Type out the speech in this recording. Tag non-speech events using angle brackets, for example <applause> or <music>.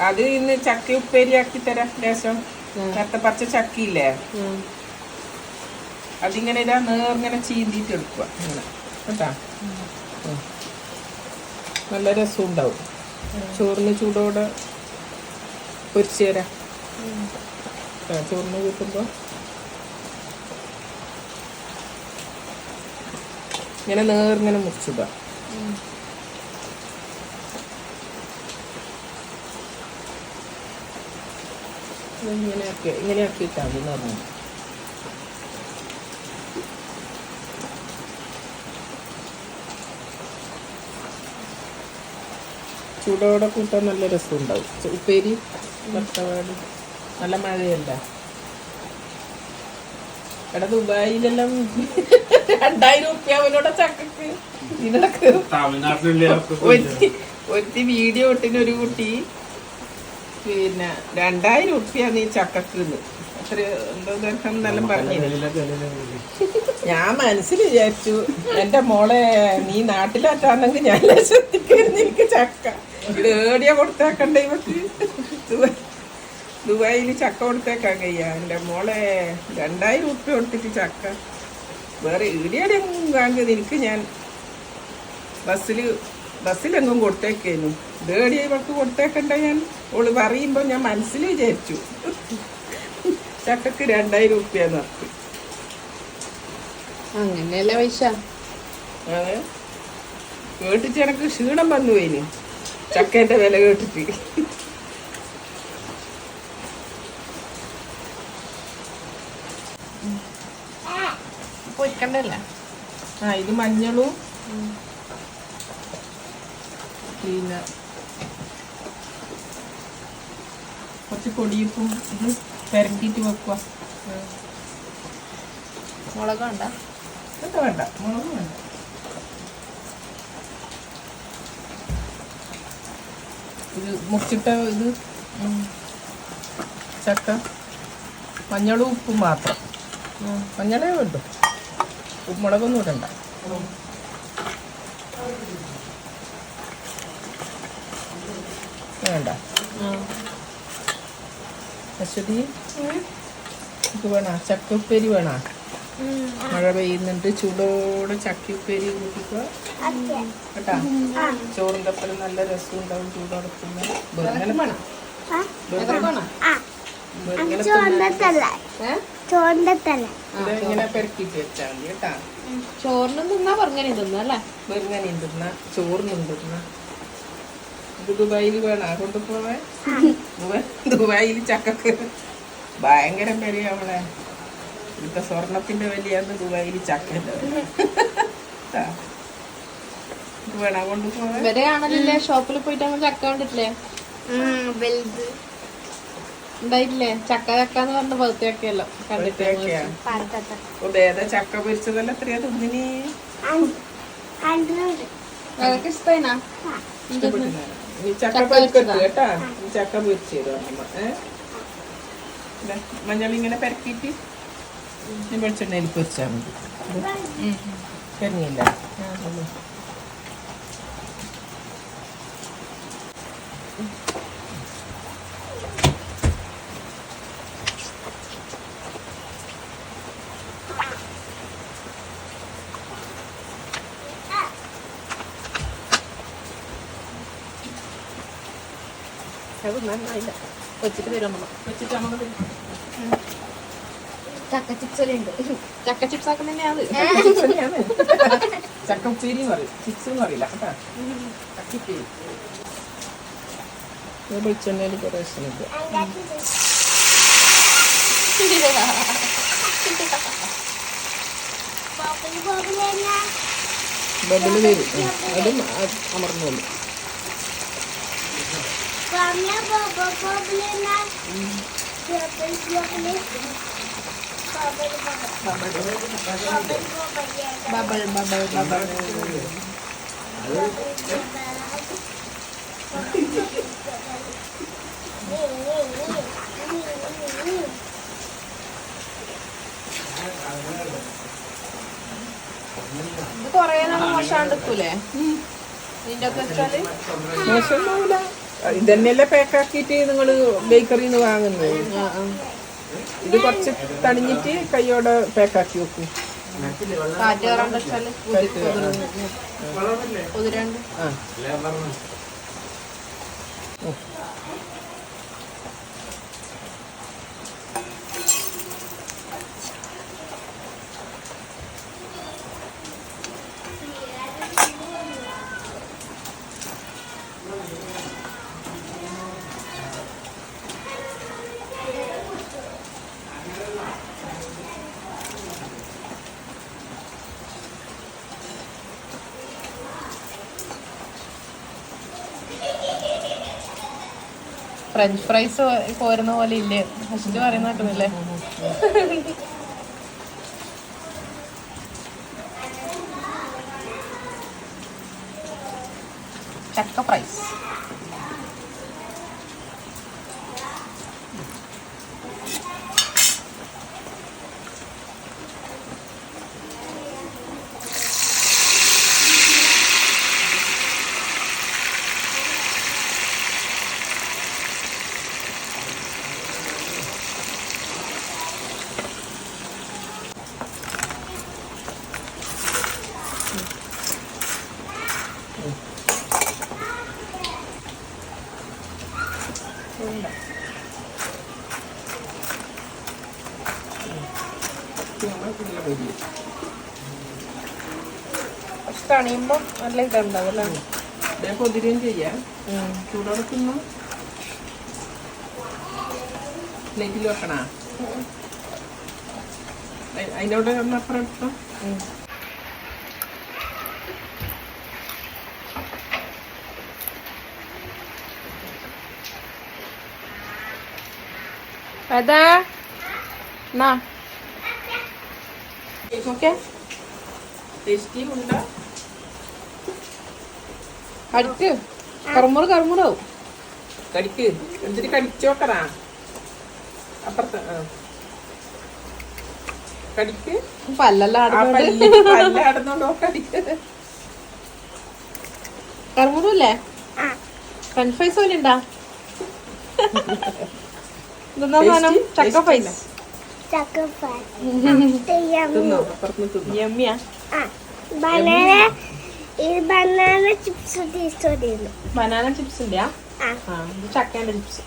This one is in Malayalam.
അത് ഇന്ന് ചക്ക ഉപ്പേരിയാക്കി തരാം ലേശം നേരത്തെ പച്ച ചക്കയില്ലേ? അതിങ്ങനെ ഇതാ നേർങ്ങനെ ചീന്തിയിട്ട് എടുക്കുക ഇങ്ങനെ. കേട്ടാ? ഉം. നല്ല രസം ഉണ്ടാവും ചോറിന് ചൂടോടെ പൊരിച്ചു തരാം. ചോറിന് കൂട്ടുമ്പോ. ഇങ്ങനെ നേർങ്ങനെ മുറിച്ചിടുക. ഇങ്ങനെയാക്കി ഇങ്ങനെയാക്കിയിട്ടാണ് മതി പറഞ്ഞു ചൂടോടെ കൂട്ടാൻ നല്ല രസമുണ്ടാവും ഉപ്പേരി ഭർത്താവാട് നല്ല മഴയല്ല എടാ ദുബായിലെല്ലാം രണ്ടായിരം ഉറുപ്പ്യ അവനോടെ ചക്കക്ക് ഇതിനൊക്കെ ഒരുത്തി വീഡിയോ ഇട്ടിന് ഒരു കുട്ടി പിന്നെ രണ്ടായിരം ഉറുപ്പ്യ നീ ചക്കക്ക് അത്ര എന്തോ എന്നെല്ലാം പറഞ്ഞിരുന്നു. ഞാൻ മനസ്സിൽ വിചാരിച്ചു എന്റെ മോളെ നീ നാട്ടിലാറ്റാണെങ്കിൽ ഞാൻ ശ്രദ്ധിക്കായിരുന്നു എനിക്ക് ചക്ക. ഇത് ഏടിയ കൊടുത്തേക്കണ്ടേ ഇവക്ക്? ദുബായ്- ദുബായിൽ ചക്ക കൊടുത്തേക്കാൻ കഴിയാ. എന്റെ മോളെ രണ്ടായിരം ഉറുപ്പ്യ കൊടുത്തിട്ട് ചക്ക. വേറെ ഈടിയാടെങ്കിലും വാങ്ങിയത്? എനിക്ക് ഞാൻ ബസ്സിൽ ബസ്സിലെങ്ങും കൊടുത്തേക്കേനു. ഇതേടിയ ഇവൾക്ക് കൊടുത്തേക്കണ്ട ഞാൻ. ഓൾ പറയുമ്പോൾ ഞാൻ മനസ്സിൽ വിചാരിച്ചു. ചക്കക്ക് രണ്ടായിരം ഉറുപ്പ്യ നിർത്തി അങ്ങനെയല്ലേ പൈസ? അതെ കേട്ടിട്ട് എനക്ക് ക്ഷീണം വന്നു പോയിന്. ചക്കേന്റെ വില കേട്ടിട്ട്. ആ ഇത് മഞ്ഞളും പിന്നെ കുറച്ച് പൊടിയിപ്പും ഇത് പെരട്ടിട്ട് വെക്കുക. മുളക് വേണ്ട? ഇതൊക്കെ വേണ്ട മുളക് വേണ്ട. ഇത് മുറിച്ചിട്ട ഇത് ചക്ക മഞ്ഞളും ഉപ്പും മാത്രം. മഞ്ഞളേ വേണ്ടു. ഉപ്പുമുളകൊന്നും ഇടണ്ട. വേണ്ട. അശ്വതി ഇത് വേണ. ചക്ക ഉപ്പേരി വേണ? മഴ പെയ്യുന്നുണ്ട് ചൂടോടെ ചക്കിപ്പേരി കൂട്ടിക്കുക കേട്ടാ? ചോറിന്റെ ഒപ്പം നല്ല രസം ഉണ്ടാവും ചൂടോടെ തിന്നാൻ വെറുങ്ങനെ വേണം? ഇങ്ങനെ വെച്ചാൽ മതി കേട്ടാ? ചോറിനും തിന്നാ തിന്നാ അല്ലേ? വെറുങ്ങനെ തിന്ന ചോറിനും തിന്ന. ഇത് ദുബായിൽ വേണോ കൊണ്ടുപോവേ ദുബായിൽ ചക്കക്ക് ഭയങ്കര വില അവളെ. ഇവിടുത്തെ സ്വർണത്തിന്റെ വിലയാന്ന് ദുബായിൽ ചക്കന്റെ വേണോ ട്ടാ. ഇത് വേണ കൊണ്ടുപോവേ ഇവരെ കാണലില്ലേ? ഷോപ്പിൽ പോയിട്ട് നമ്മൾ ചക്ക കണ്ടിട്ടില്ലേ? ഉണ്ടായിട്ടില്ലേ ചക്ക ചക്ക എന്ന് പറഞ്ഞ പകുത്തിയൊക്കെയല്ലോ കണ്ടിട്ട് ഇവിടുത്തെയൊക്കെയാ. പണ്ടത്തെ ചക്ക പൊരിച്ചതല്ല എത്രയാ തിന്നിനി? കണ്ടൂര് അതൊക്കെ ഇഷ്ടമായിനാ ഇഷ്ടപ്പെട്ടില്ല. ഈ ചക്ക ചക്ക കേട്ടാ നീ ചക്ക പൊരിച്ചു തരും അമ്മ ഏ മഞ്ഞളിങ്ങനെ പെരക്കിയിട്ട് ഈ വെളിച്ചെണ്ണയിൽ പൊരിച്ചാൽ മതി. കരിഞ്ഞില്ല. നന്നായില്ല നമുക്ക് ചക്ക ചിപ്സ് ഉണ്ട്. ചക്ക ചിപ്സ് ചക്ക ഉപ്പേരി എന്ന് പറയും ചിപ്സ് എന്ന് പറയില്ല വെളിച്ചെണ്ണയിൽ കുറേ ബബിൾ വരും. അതും അ- അമർന്നോളും Kami bobol Bubble, bubble, bubble. Bobble bobble bobble bobble bubble bubble bubble ഇത് കൊറേ നാൾ മോശാണ്ട് നിന്റെ ഒക്കെ ഇതിന്റെ അകത്ത് വെച്ചാൽ മോശമൊന്നുമില്ല ഇതന്നെയല്ലേ പാക്കാക്കിയിട്ട് നിങ്ങൾ ബേക്കറിയിൽ നിന്ന് വാങ്ങുന്നത്. ഇത് കുറച്ച് തണിഞ്ഞിട്ട് കൈയോടെ പാക്കാക്കി വെക്കും. ആ. ഫ്രഞ്ച് ഫ്രൈസ് പോരുന്ന പോലെ ഇല്ലേ? ഹസിറ്റ് പറയുന്ന കേട്ടില്ലേ ചക്ക ഫ്രൈസ് തണിയുമ്പോ നല്ല ഇതുണ്ടാവും അല്ലേ? ഇതേ പൊതിരുകയും ചെയ്യാം. ചൂടോടക്കുന്നു വെക്കണ? അതിനോട് ഒന്നപ്പുറം എടുത്തോ? അതാ എന്നാ ഓക്കെ ടേസ്റ്റിയും ഉണ്ടോ അടുത്ത് കറുമുറ് കറുമുറാവും കടിക്ക്. എന്നിട്ട് കടിച്ചു നോക്കണ അപ്പുറത്ത് കടിക്ക്. പല്ലെല്ലാം ആ ആടുന്നുണ്ട്. പല്ല് പല്ല് അടന്നോണ്ടോ കടിക്ക്. കറുമുറല്ലേ ഫ്രൈസ് പോലെ ഉണ്ടാ? <laughs> ഇതെന്താ സാധനം? ചക്ക Tasty. ബനാന ഇത് ബനാന ചിപ്സ് ബനാന ചിപ്സ് ഉണ്ട്. ചക്കേന്റെ ചിപ്സ്